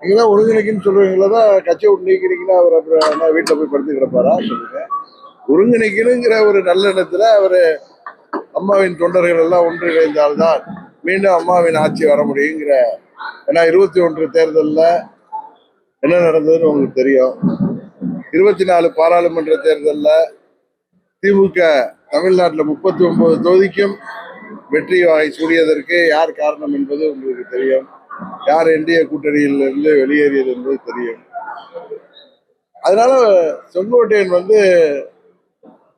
நீங்கள் தான் ஒருங்கிணைக்குன்னு சொல்கிறீங்களா தான் கட்சியை விட்டு நீக்கிறீங்கன்னா அவர் அப்புறம் நான் வீட்டில் போய் படுத்து கிடப்பாரா? சொல்லுங்க. ஒருங்கிணைக்கணுங்கிற ஒரு நல்லெண்ணத்துல அவர் அம்மாவின் தொண்டர்கள் எல்லாம் ஒன்றிணைந்தால்தான் மீண்டும் அம்மாவின் ஆட்சி வர முடியுங்கிற ஏன்னா இருபத்தி ஒன்று தேர்தலில் என்ன நடந்ததுன்னு உங்களுக்கு தெரியும். இருபத்தி நாலு பாராளுமன்ற தேர்தலில் திமுக தமிழ்நாட்டில் முப்பத்தி ஒன்பது தொகுதிக்கும் வெற்றி வாகை சூடியதற்கு யார் காரணம் என்பது உங்களுக்கு தெரியும். யார் என்டிஏ கூட்டணியில் இருந்து வெளியேறியது என்பது தெரியும். அதனால செங்கோட்டையன் வந்து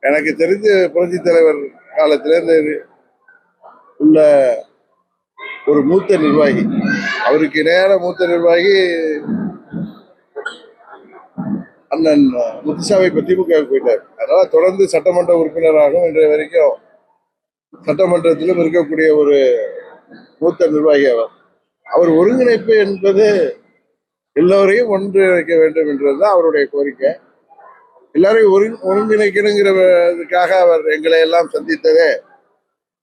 எனக்கு தெரிஞ்ச புரட்சி தலைவர் காலத்திலேருந்து உள்ள ஒரு மூத்த நிர்வாகி. அவருக்கு இணையான மூத்த நிர்வாகி அண்ணன் முத்துசாமி இப்போ திமுக போயிட்டார். அதனால தொடர்ந்து சட்டமன்ற உறுப்பினராகவும் இன்றைய வரைக்கும் சட்டமன்றத்திலும் இருக்கக்கூடிய ஒரு மூத்த நிர்வாகி அவர். அவர் ஒருங்கிணைப்பு என்பது எல்லோரையும் ஒன்றிணைக்க வேண்டும் என்றதுதான் அவருடைய கோரிக்கை. எல்லாரையும் ஒருங் ஒருங்கிணைக்கணுங்கிறதுக்காக அவர் எங்களை எல்லாம் சந்தித்ததே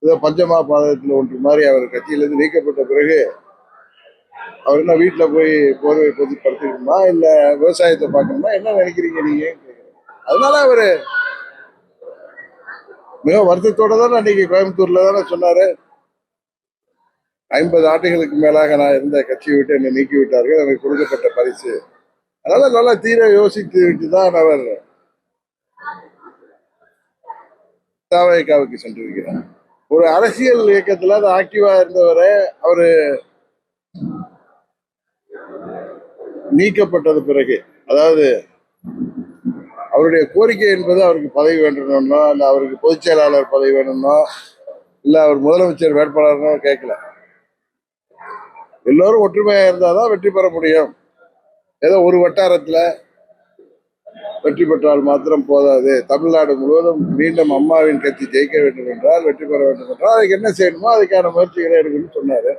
ஏதோ பஞ்சமா பாதத்தில் ஒன்று மாதிரி அவர் கட்சியிலிருந்து நீக்கப்பட்ட பிறகு அவர் என்ன வீட்டில் போய் போர்வை பற்றி படுத்துக்கணுமா இல்லை விவசாயத்தை பார்க்கணுமா? என்ன நினைக்கிறீங்க நீங்க? அதனால அவர் மிக வருத்தத்தோட தானே அன்னைக்கு கோயம்புத்தூர்ல தானே சொன்னாரு. ஐம்பது ஆண்டுகளுக்கு மேலாக நான் இருந்த கட்சியை விட்டு என்னை நீக்கி விட்டார்கள் எனக்கு கொடுக்கப்பட்ட பரிசு. அதனால நல்லா தீர யோசித்து விட்டு தான் அவர் தாவகாவுக்கு சென்றிருக்கிறார். ஒரு அரசியல் இயக்கத்தில் அது ஆக்டிவா இருந்தவரை அவரு நீக்கப்பட்டது பிறகு அதாவது அவருடைய கோரிக்கை என்பது அவருக்கு பதவி வேண்டணும்னோ இல்ல அவருக்கு பொதுச் செயலாளர் பதவி வேணும்னோ இல்ல அவர் முதலமைச்சர் வேட்பாளர்னோ கேட்கல. எல்லோரும் ஒற்றுமையா இருந்தாதான் வெற்றி பெற முடியும். ஏதோ ஒரு வட்டாரத்தில் வெற்றி பெற்றால் மாத்திரம் போதாது. தமிழ்நாடு முழுவதும் மீண்டும் அம்மாவின் கட்சி ஜெயிக்க வேண்டும் என்றால் வெற்றி பெற வேண்டும் என்றால் அதுக்கு என்ன செய்யணுமோ அதுக்கான முயற்சிகளை எடுக்கணும்னு சொன்னார்.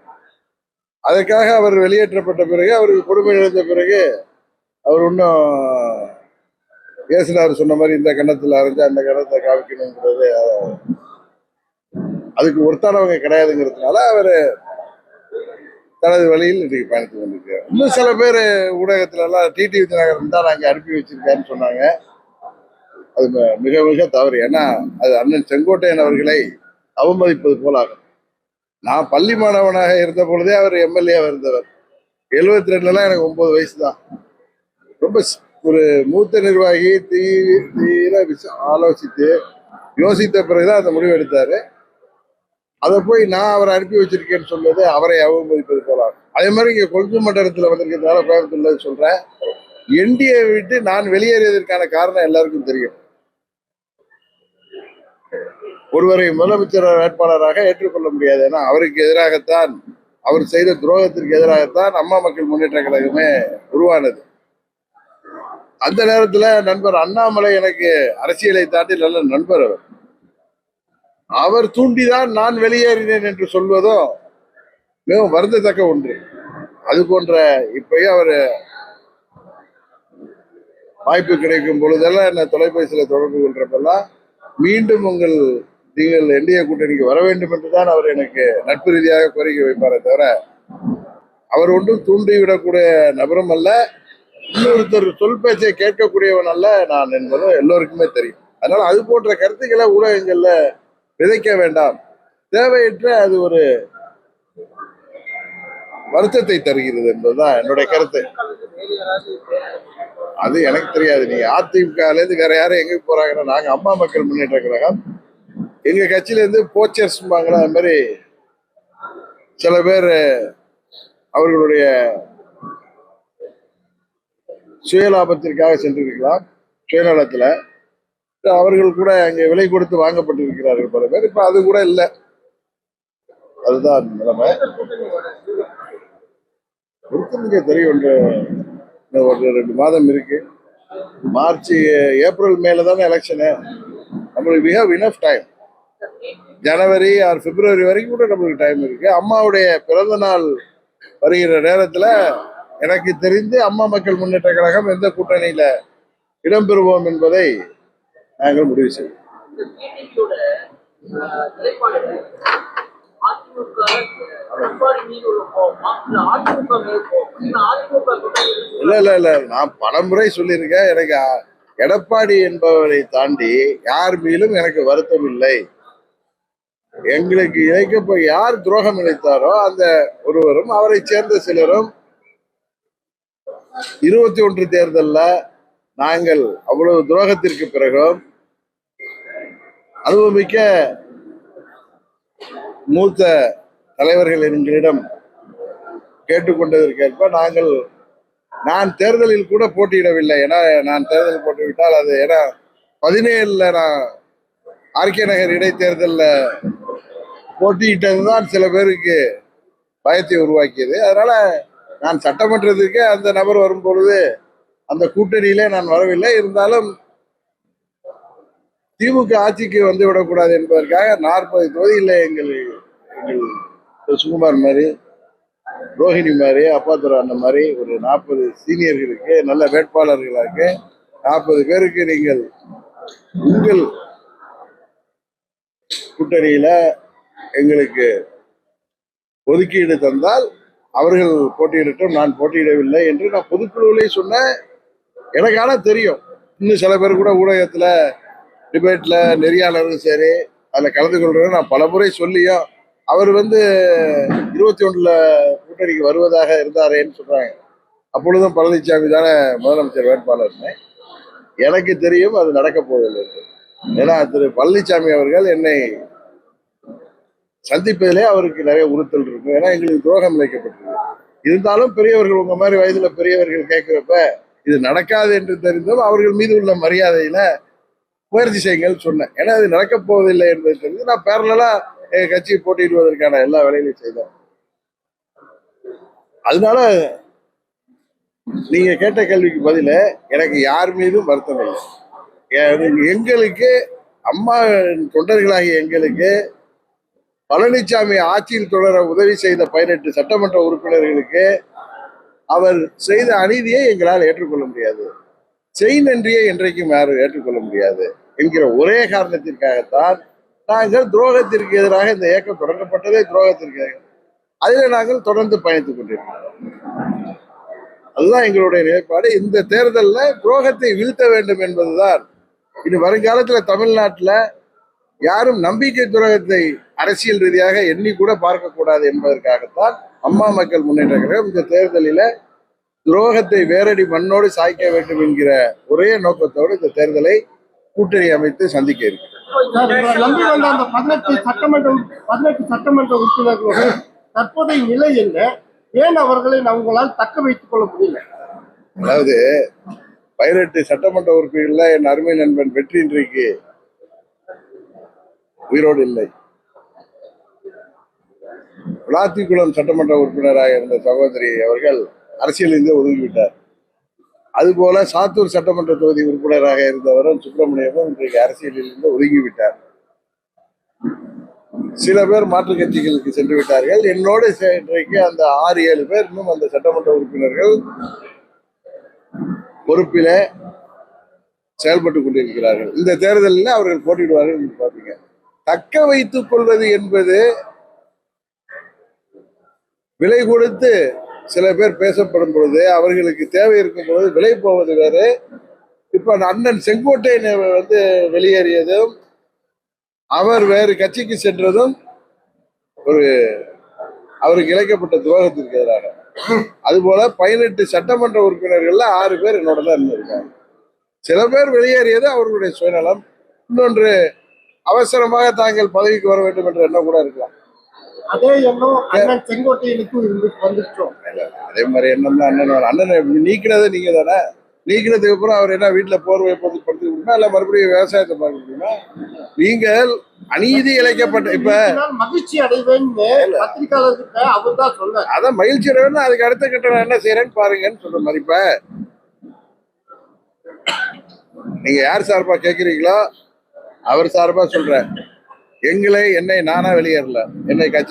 அதற்காக அவர் வெளியேற்றப்பட்ட பிறகு அவருக்கு கொடுமை இழந்த பிறகு அவர் இன்னும் இயேசுனார் சொன்ன மாதிரி இந்த கணத்தில் அரைஞ்சு அந்த கணத்தை காமிக்கணுங்கிறது அதுக்கு ஒருத்தானவங்க கிடையாதுங்கிறதுனால அவர் தனது வழியில் இன்றைக்கு பயணித்து கொண்டிருக்கிறார். இன்னும் சில பேர் ஊடகத்துலலாம் டிடி விஜயநகரம் தான் நாங்கள் அனுப்பி வச்சிருக்காருன்னு சொன்னாங்க. அது ம- மிக மிக தவறு. ஏன்னா அது அண்ணன் செங்கோட்டையன் அவர்களை அவமதிப்பது போலாகும். நான் பள்ளி மாணவனாக இருந்த பொழுதே அவர் எம்எல்ஏவாக இருந்தவர். எழுபத்தி ரெண்டுலாம் எனக்கு ஒன்பது வயசு தான் ரொம்ப ஒரு மூத்த நிர்வாகி தீ தீர விச ஆலோசித்து யோசித்த பிறகுதான் அந்த முடிவு எடுத்தாரு. அதை போய் நான் அவரை அனுப்பி வச்சிருக்கேன்னு சொன்னது அவரை அவமதிப்பது போலாம். அதே மாதிரி இங்கே கொங்கு மண்டலத்தில் வந்திருக்கிறதுனால கோயம்புத்தூர்ல சொல்றேன். என்டிஏ விட்டு நான் வெளியேறியதற்கான காரணம் எல்லாருக்கும் தெரியும். ஒருவரை முதலமைச்சர் வேட்பாளராக ஏற்றுக்கொள்ள முடியாது. ஏன்னா அவருக்கு எதிராகத்தான் அவர் செய்த துரோகத்திற்கு எதிராகத்தான் அம்மா மக்கள் முன்னேற்ற கழகமே உருவானது. அந்த நேரத்தில் நண்பர் அண்ணாமலை எனக்கு அரசியலை தாண்டி நல்ல நண்பர் அவர். அவர் தூண்டிதான் நான் வெளியேறினேன் என்று சொல்வதும் மிகவும் வருந்தத்தக்க ஒன்று. அது போன்ற இப்பயே அவர் வாய்ப்பு கிடைக்கும் பொழுதெல்லாம் என்ன தொலைபேசியில தொடர்பு கொள்றப்பெல்லாம் மீண்டும் உங்கள் நீங்கள் என்டிஏ கூட்டணிக்கு வர வேண்டும் என்றுதான் அவர் எனக்கு நட்பு ரீதியாக கோரிக்கை வைப்பாரே தவிர அவர் ஒன்றும் தூண்டி விடக்கூடிய நபரும் அல்ல. இன்னொருத்தர் சொல் பேச்சை கேட்கக்கூடியவன் அல்ல நான் என்பதும் எல்லோருக்குமே தெரியும். அதனால அது போன்ற கருத்துக்களை ஊடகங்கள்ல விதைக்க வேண்டாம். தேவையற்ற அது ஒரு வருத்தத்தை தருகிறது என்பதுதான் என்னுடைய கருத்து. அது எனக்கு தெரியாது. நீங்க அதிமுகல இருந்து வேற யாரும் எங்க போறாங்கன்னா நாங்க அம்மா மக்கள் முன்னேற்ற கழகம். எங்க கட்சியில இருந்து போச்சர்ஸ்பாங்களா அது மாதிரி சில பேர் அவர்களுடைய சுயலாபத்திற்காக சென்றிருக்கலாம். சுயநலத்துல அவர்கள் கூட அங்கே விலை கொடுத்து வாங்கப்பட்டிருக்கிறார்கள் பல பேர். இப்ப அது கூட இல்லை. அதுதான் நிலைமை. பொறுத்திருக்க தெரியும் ஒன்று ஒரு ரெண்டு மாதம் இருக்கு. மார்ச் ஏப்ரல் மேல தானே எலெக்ஷனு நம்மளுக்கு we have enough time January or February வரைக்கும் கூட நம்மளுக்கு டைம் இருக்கு. அம்மாவுடைய பிறந்த நாள் வருகிற நேரத்துல எனக்கு தெரிந்து அம்மா மக்கள் முன்னேற்ற கழகம் எந்த கூட்டணியில இடம்பெறுவோம் என்பதை நாங்கள் முடிவு செய்வோம். இல்ல இல்ல இல்ல நான் பலமுறை சொல்லியிருக்கேன். எனக்கு எடப்பாடி என்பவரை தாண்டி யார் மீதும் எனக்கு வருத்தம் இல்லை. எங்களுக்கு இழைக்கப்ப யார் துரோகம் இழைத்தாரோ அந்த ஒருவரும் அவரை சேர்ந்த சிலரும் இருபத்தி ஒன்று தேர்தல்ல நாங்கள் அவ்வளவு துரோகத்திற்கு பிறகும் அனுபவமிக்க மூத்த தலைவர்கள் எங்களிடம் கேட்டுக்கொண்டதற்கேற்ப நாங்கள் நான் தேர்தலில் கூட போட்டியிடவில்லை. ஏன்னா நான் தேர்தல் போட்டுவிட்டால் அது ஏன்னா பதினேழுல நான் ஆர்கே நகர் இடைத்தேர்தலில் போட்டியிட்டது தான் சில பேருக்கு பயத்தை உருவாக்கியது. அதனால நான் சட்டமன்றத்திற்கே அந்த நபர் வரும்பொழுது அந்த கூட்டணியிலே நான் வரவில்லை. இருந்தாலும் திமுக ஆட்சிக்கு வந்து விடக்கூடாது என்பதற்காக நாற்பது தொகுதியில் எங்கள் எங்கள் சுகுமார் மாதிரி ரோஹிணி மாதிரி அப்பாத்துறை அண்ணன் மாதிரி ஒரு நாற்பது சீனியர்களுக்கு நல்ல வேட்பாளர்களாக நாற்பது பேருக்கு நீங்கள் உங்கள் கூட்டணியில எங்களுக்கு ஒதுக்கீடு தந்தால் அவர்கள் போட்டியிடட்டும் நான் போட்டியிடவில்லை என்று நான் பொதுக்குழுவிலே சொன்னேன். எனக்கு ஆனால் தெரியும். இன்னும் சில பேர் கூட ஊடகத்தில் டிபேட்டில் நெறியாளரும் சரி அதில் கலந்து கொள்றேன் நான் பல முறை சொல்லியும் அவர் வந்து இருபத்தி ஒன்றில் கூட்டணிக்கு வருவதாக இருந்தாரேன்னு சொல்கிறாங்க அப்பொழுதும் பழனிசாமி தானே முதலமைச்சர் வேட்பாளர்னு. எனக்கு தெரியும் அது நடக்க போவதில்லை. ஏன்னா திரு பழனிசாமி அவர்கள் என்னை சந்திப்பதிலே அவருக்கு நிறைய உறுத்தல் இருக்கும். ஏன்னா எங்களுக்கு துரோகம் இழைக்கப்பட்டிருக்கு. இருந்தாலும் பெரியவர்கள் உங்க மாதிரி வயதுல பெரியவர்கள் கேட்கிறப்ப இது நடக்காது என்று தெரிந்தும் அவர்கள் மீது உள்ள மரியாதையில முயற்சி செய்யுங்கள் சொன்னேன். ஏன்னா இது நடக்கப் போவதில்லை என்பது தெரிஞ்சு நான் பேரலா எங்க கட்சியை போட்டியிடுவதற்கான எல்லா வேலைகளையும் செய்தோம் அதனால நீங்க கேட்ட கேள்விக்கு பதில எனக்கு யார் மீதும் வருத்தம் இல்லை. எங்களுக்கு அம்மா தொண்டர்களாகிய எங்களுக்கு பழனிசாமி ஆட்சியில் தொடர உதவி செய்த பதினெட்டு சட்டமன்ற உறுப்பினர்களுக்கு அவர் செய்த அநீதியை எங்களால் ஏற்றுக்கொள்ள முடியாது. செய் நன்றியை என்றைக்கும் யாரும் ஏற்றுக்கொள்ள முடியாது என்கிற ஒரே காரணத்திற்காகத்தான் நாங்கள் துரோகத்திற்கு எதிராக இந்த இயக்கம் தொடங்கப்பட்டதே துரோகத்திற்கு அதில் நாங்கள் தொடர்ந்து பயணித்துக் கொண்டிருக்கிறோம். அதுதான் எங்களுடைய நிலைப்பாடு. இந்த தேர்தலில் துரோகத்தை வீழ்த்த வேண்டும் என்பதுதான். இனி வருங்காலத்தில் தமிழ்நாட்டில் யாரும் நம்பிக்கை துரோகத்தை அரசியல் ரீதியாக எண்ணி கூட பார்க்கக்கூடாது என்பதற்காகத்தான் அம்மா மக்கள் முன்னேற்ற கழகம் இந்த தேர்தலில துரோகத்தை வேரடி மண்ணோடு சாய்க்க வேண்டும் என்கிற ஒரே நோக்கத்தோடு இந்த தேர்தலை கூட்டணி அமைத்து சந்திக்க இருக்கு சட்டமன்ற பதினெட்டு சட்டமன்ற உறுப்பினர்களோட தற்போதைய நிலை என்ன? ஏன் அவர்களை உங்களால் தக்க வைத்துக் கொள்ள முடியல? அதாவது பதினெட்டு சட்டமன்ற உறுப்பினர்கள்ல என் அருமை நண்பன் வெற்றி இன்றைக்கு உயிரோடு இல்லை. விளாத்திக்குளம் சட்டமன்ற உறுப்பினராக இருந்த சகோதரி அவர்கள் அரசியலிருந்து ஒதுங்கிவிட்டார். அதுபோல சாத்தூர் சட்டமன்ற தொகுதி உறுப்பினராக இருந்தவரும் சுப்பிரமணியமும் இன்றைக்கு அரசியலிலிருந்து ஒதுங்கிவிட்டார். சில பேர் மாற்றுக் கட்சிகளுக்கு சென்று விட்டார்கள். என்னோடு இன்றைக்கு அந்த ஆறு ஏழு பேர் இன்னும் அந்த சட்டமன்ற உறுப்பினர்கள் பொறுப்பிலே செயல்பட்டு கொண்டிருக்கிறார்கள். இந்த தேர்தலில் அவர்கள் போட்டியிடுவார்கள் என்று பார்ப்பீங்க. தக்க வைத்துக் கொள்வது என்பது விலை கொடுத்து சில பேர் பேசப்படும் பொழுது அவர்களுக்கு தேவை இருக்கும் பொழுது விலை போவது வேறு. இப்போ அண்ணன் செங்கோட்டையன் வந்து வெளியேறியதும் அவர் வேறு கட்சிக்கு சென்றதும் ஒரு அவருக்கு இழைக்கப்பட்ட துரோகத்திற்கு எதிராக. அதுபோல பதினெட்டு சட்டமன்ற உறுப்பினர்கள்ல ஆறு பேர் என்னோட தான் இருந்திருக்காங்க. சில பேர் வெளியேறியது அவர்களுடைய சுயநலம். இன்னொன்று அவசரமாக தாங்கள் பதவிக்கு வர வேண்டும் என்ற எண்ணம் கூட இருக்கலாம். அதே எண்ணம் அண்ணன் செங்கோட்டையனுக்கும் இருந்து வந்துட்டோம் அதே மாதிரி எண்ணம் தான் அண்ணன். அண்ணனை நீக்கினது நீங்க தானே நீக்கினதுக்கு அப்புறம் அவர் என்ன வீட்டுல போர்வை படுத்து முடியுமா? இல்ல மறுபடியும் விவசாயத்தை பார்க்க முடியுமா? நீங்கள் அநீதி இழைக்கப்பட்ட இப்ப மகிழ்ச்சி அடைவேன்னு பத்திரிகையாளர்கிட்ட அவர் தான் அதான் மகிழ்ச்சி அடைவேன்னா அதுக்கு அடுத்த கட்ட நான் என்ன செய்யறேன்னு பாருங்கன்னு சொல்ற மாதிரி. இப்ப நீங்க யார் சார்பா கேக்குறீங்களோ அவர் சார்பா சொல்றேன். எங்களை என்னை நானா வெளியேறல. என்னை கட்சி